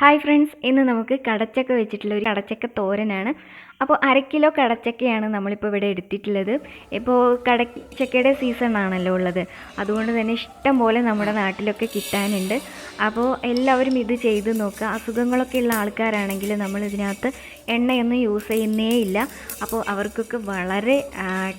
Hi friends ഇന്ന് നമുക്ക് കടച്ചക്ക വെച്ചിട്ടുള്ള ഒരു കടച്ചക്ക തോരനാണ്. അപ്പോൾ അര കിലോ കടച്ചക്കയാണ് നമ്മളിപ്പോൾ ഇവിടെ എടുത്തിട്ടുള്ളത്. ഇപ്പോൾ കടച്ചക്കയുടെ സീസൺ ആണല്ലോ ഉള്ളത്. അതുകൊണ്ട് തന്നെ ഇഷ്ടം പോലെ നമ്മുടെ നാട്ടിലൊക്കെ കിട്ടാനുണ്ട്. അപ്പോൾ എല്ലാവരും ഇത് ചെയ്ത് നോക്കുക അസുഖങ്ങളൊക്കെ ഉള്ള ആൾക്കാരാണെങ്കിൽ നമ്മൾ ഇതിനകത്ത് എണ്ണയൊന്നും യൂസ് ചെയ്യുന്നേ ഇല്ല. അപ്പോൾ അവർക്കൊക്കെ വളരെ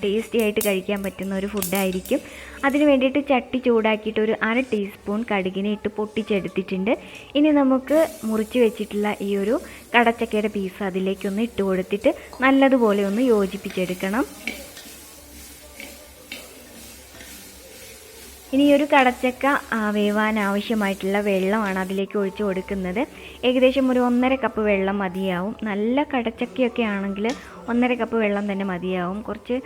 ടേസ്റ്റി ആയിട്ട് കഴിക്കാൻ പറ്റുന്ന ഒരു ഫുഡായിരിക്കും അതിന് വേണ്ടിയിട്ട് ചട്ടി ചൂടാക്കിയിട്ട് ഒരു അര ടീസ്പൂൺ കടുകിനെ ഇട്ട് പൊട്ടിച്ചെടുത്തിട്ടുണ്ട്. ഇനി നമുക്ക് മുറിച്ച് വെച്ചിട്ടുള്ള ഈ ഒരു കടച്ചക്കയുടെ പീസ് അതിലേക്കൊന്ന് ഇട്ട് കൊടുത്തിട്ട് നല്ലതുപോലെ ഒന്ന് യോജിപ്പിച്ചെടുക്കണം. ഇനി ഒരു കടച്ചക്ക വേവാൻ ആവശ്യമായിട്ടുള്ള വെള്ളമാണ് അതിലേക്ക് ഒഴിച്ച് കൊടുക്കുന്നത്. ഏകദേശം ഒരു ഒന്നര കപ്പ് വെള്ളം മതിയാവും. നല്ല കടച്ചക്കയൊക്കെ ആണെങ്കിൽ ഒന്നര കപ്പ് വെള്ളം തന്നെ മതിയാവും. കുറച്ച്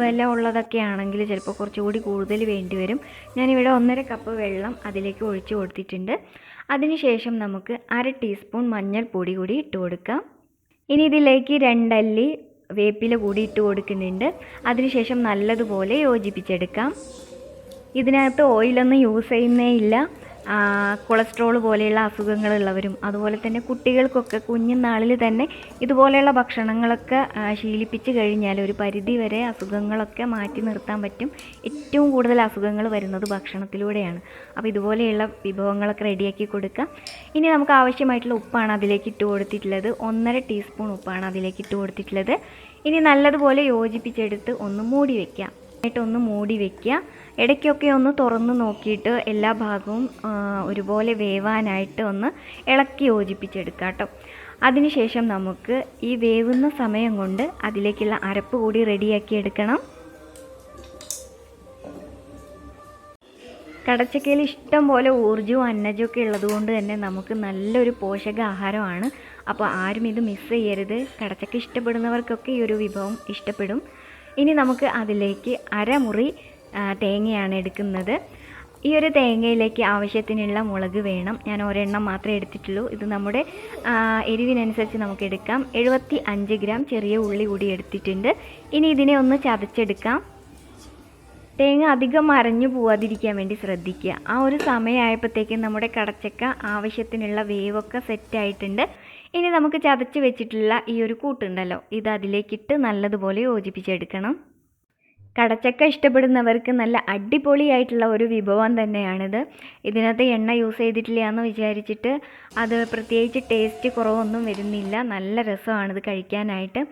വില ഉള്ളതൊക്കെ ആണെങ്കിൽ ചിലപ്പോൾ കുറച്ചുകൂടി കൂടുതൽ വേണ്ടി വരും. ഞാനിവിടെ ഒന്നര കപ്പ് വെള്ളം അതിലേക്ക് ഒഴിച്ച് കൊടുത്തിട്ടുണ്ട്. അതിനുശേഷം നമുക്ക് അര ടീസ്പൂൺ മഞ്ഞൾപ്പൊടി കൂടി ഇട്ട് കൊടുക്കാം. ഇനി ഇതിലേക്ക് രണ്ടല്ലി വേപ്പില കൂടി ഇട്ട് കൊടുക്കുന്നുണ്ട്. അതിനുശേഷം നല്ലതുപോലെ യോജിപ്പിച്ചെടുക്കാം. ഇതിനകത്ത് ഓയിലൊന്നും യൂസ് ചെയ്യുന്നേ ഇല്ല. കൊളസ്ട്രോൾ പോലെയുള്ള അസുഖങ്ങളുള്ളവരും അതുപോലെ തന്നെ കുട്ടികൾക്കൊക്കെ കുഞ്ഞുനാളിൽ തന്നെ ഇതുപോലെയുള്ള ഭക്ഷണങ്ങളൊക്കെ ശീലിപ്പിച്ച് കഴിഞ്ഞാൽ ഒരു പരിധി വരെ അസുഖങ്ങളൊക്കെ മാറ്റി നിർത്താൻ പറ്റും. ഏറ്റവും കൂടുതൽ അസുഖങ്ങൾ വരുന്നത് ഭക്ഷണത്തിലൂടെയാണ്. അപ്പോൾ ഇതുപോലെയുള്ള വിഭവങ്ങളൊക്കെ റെഡിയാക്കി കൊടുക്കുക ഇനി നമുക്ക് ആവശ്യമായിട്ടുള്ള ഉപ്പാണ് അതിലേക്ക് ഇട്ട് കൊടുത്തിട്ടുള്ളത്. ഒന്നര ടീസ്പൂൺ ഉപ്പാണ് അതിലേക്ക് ഇട്ട് കൊടുത്തിട്ടുള്ളത്. ഇനി നല്ലതുപോലെ യോജിപ്പിച്ചെടുത്ത് ഒന്ന് മൂടി വയ്ക്കാം എന്നിട്ട് ഒന്ന് മൂടി വെക്കുക. ഇടയ്ക്കൊക്കെ ഒന്ന് തുറന്ന് നോക്കിയിട്ട് എല്ലാ ഭാഗവും ഒരുപോലെ വേവാനായിട്ട് ഒന്ന് ഇളക്കി യോജിപ്പിച്ചെടുക്കുക കേട്ടോ. അതിനുശേഷം നമുക്ക് ഈ വേവുന്ന സമയം കൊണ്ട് അതിലേക്കുള്ള അരപ്പ് കൂടി റെഡിയാക്കി എടുക്കണം. കടച്ചക്കയിൽ ഇഷ്ടം പോലെ ഊർജവും അന്നജവും ഒക്കെ ഉള്ളതുകൊണ്ട് തന്നെ നമുക്ക് നല്ലൊരു പോഷകാഹാരമാണ്. അപ്പോൾ ആരും ഇത് മിസ് ചെയ്യരുത്. കടച്ചക്ക ഇഷ്ടപ്പെടുന്നവർക്കൊക്കെ ഈ ഒരു വിഭവം ഇഷ്ടപ്പെടും. ഇനി നമുക്ക് അതിലേക്ക് അരമുറി തേങ്ങയാണ് എടുക്കുന്നത്. ഈ ഒരു തേങ്ങയിലേക്ക് ആവശ്യത്തിനുള്ള മുളക് വേണം. ഞാൻ ഒരെണ്ണം മാത്രമേ എടുത്തിട്ടുള്ളൂ. ഇത് നമ്മുടെ എരിവിനനുസരിച്ച് നമുക്ക് എടുക്കാം. എഴുപത്തി അഞ്ച് ഗ്രാം ചെറിയ ഉള്ളി കൂടി എടുത്തിട്ടുണ്ട്. ഇനി ഇതിനെ ഒന്ന് ചതച്ചെടുക്കാം. തേങ്ങ അധികം മറിഞ്ഞു പോവാതിരിക്കാൻ വേണ്ടി ശ്രദ്ധിക്കുക. ആ ഒരു സമയമായപ്പോഴത്തേക്കും നമ്മുടെ കടച്ചക്ക ആവശ്യത്തിനുള്ള വേവൊക്കെ സെറ്റായിട്ടുണ്ട് ഇനി നമുക്ക് ചതച്ച് വെച്ചിട്ടുള്ള ഈ ഒരു കൂട്ടുണ്ടല്ലോ. ഇത് അതിലേക്കിട്ട് നല്ലതുപോലെ യോജിപ്പിച്ചെടുക്കണം. കടച്ചക്ക ഇഷ്ടപ്പെടുന്നവർക്ക് നല്ല അടിപൊളിയായിട്ടുള്ള ഒരു വിഭവം തന്നെയാണിത്. ഇതിനകത്ത് എണ്ണ യൂസ് ചെയ്തിട്ടില്ല എന്ന് വിചാരിച്ചിട്ട് അത് പ്രത്യേകിച്ച് ടേസ്റ്റ് കുറവൊന്നും വരുന്നില്ല. നല്ല രസമാണിത് കഴിക്കാനായിട്ട്.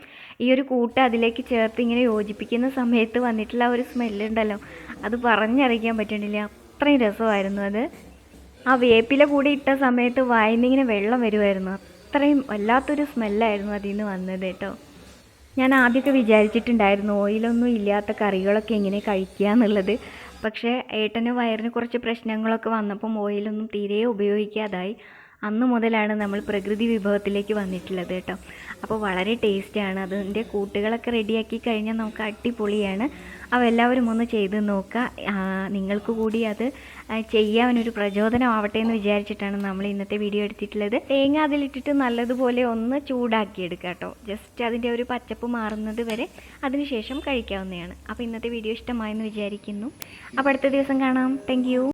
ഈ ഒരു കൂട്ട് അതിലേക്ക് ചേർത്ത് ഇങ്ങനെ യോജിപ്പിക്കുന്ന സമയത്ത് വന്നിട്ടുള്ള ഒരു സ്മെല്ലുണ്ടല്ലോ അത് പറഞ്ഞറിയിക്കാൻ പറ്റണില്ല. അത്രയും രസമായിരുന്നു അത്. ആ വേപ്പില കൂടി ഇട്ട സമയത്ത് വായിന്നിങ്ങനെ വെള്ളം വരുമായിരുന്നു അത്രയും വല്ലാത്തൊരു സ്മെല്ലായിരുന്നു അതിൽ നിന്ന് വന്നത് കേട്ടോ. ഞാൻ ആദ്യമൊക്കെ വിചാരിച്ചിട്ടുണ്ടായിരുന്നു ഓയിലൊന്നും ഇല്ലാത്ത കറികളൊക്കെ എങ്ങനെ കഴിക്കുക എന്നുള്ളത്. പക്ഷേ ഏട്ടന് വയറിന് കുറച്ച് പ്രശ്നങ്ങളൊക്കെ വന്നപ്പം ഓയിലൊന്നും തീരെ ഉപയോഗിക്കാതായി. അന്ന് മുതലാണ് നമ്മൾ പ്രകൃതി വിഭവത്തിലേക്ക് വന്നിട്ടുള്ളത് കേട്ടോ. അപ്പോൾ വളരെ ടേസ്റ്റാണ് അതിന്റെ കൂട്ടുകളൊക്കെ റെഡിയാക്കി കഴിഞ്ഞാൽ നമുക്ക് അടിപൊളിയാണ്. അപ്പോൾ എല്ലാവരും ഒന്ന് ചെയ്ത് നോക്കുക. നിങ്ങൾക്ക് കൂടി അത് ചെയ്യാനൊരു പ്രചോദനമാവട്ടെ എന്ന് വിചാരിച്ചിട്ടാണ് നമ്മൾ ഇന്നത്തെ വീഡിയോ എടുത്തിട്ടുള്ളത്. തേങ്ങ അതിലിട്ടിട്ട് നല്ലതുപോലെ ഒന്ന് ചൂടാക്കി എടുക്കുക കേട്ടോ. ജസ്റ്റ് അതിന്റെ ഒരു പച്ചപ്പ് മാറുന്നത് വരെ അതിനുശേഷം കഴിക്കാവുന്നതാണ്. അപ്പോൾ ഇന്നത്തെ വീഡിയോ ഇഷ്ടമായെന്ന് വിചാരിക്കുന്നു. അപ്പോൾ അടുത്ത ദിവസം കാണാം. താങ്ക്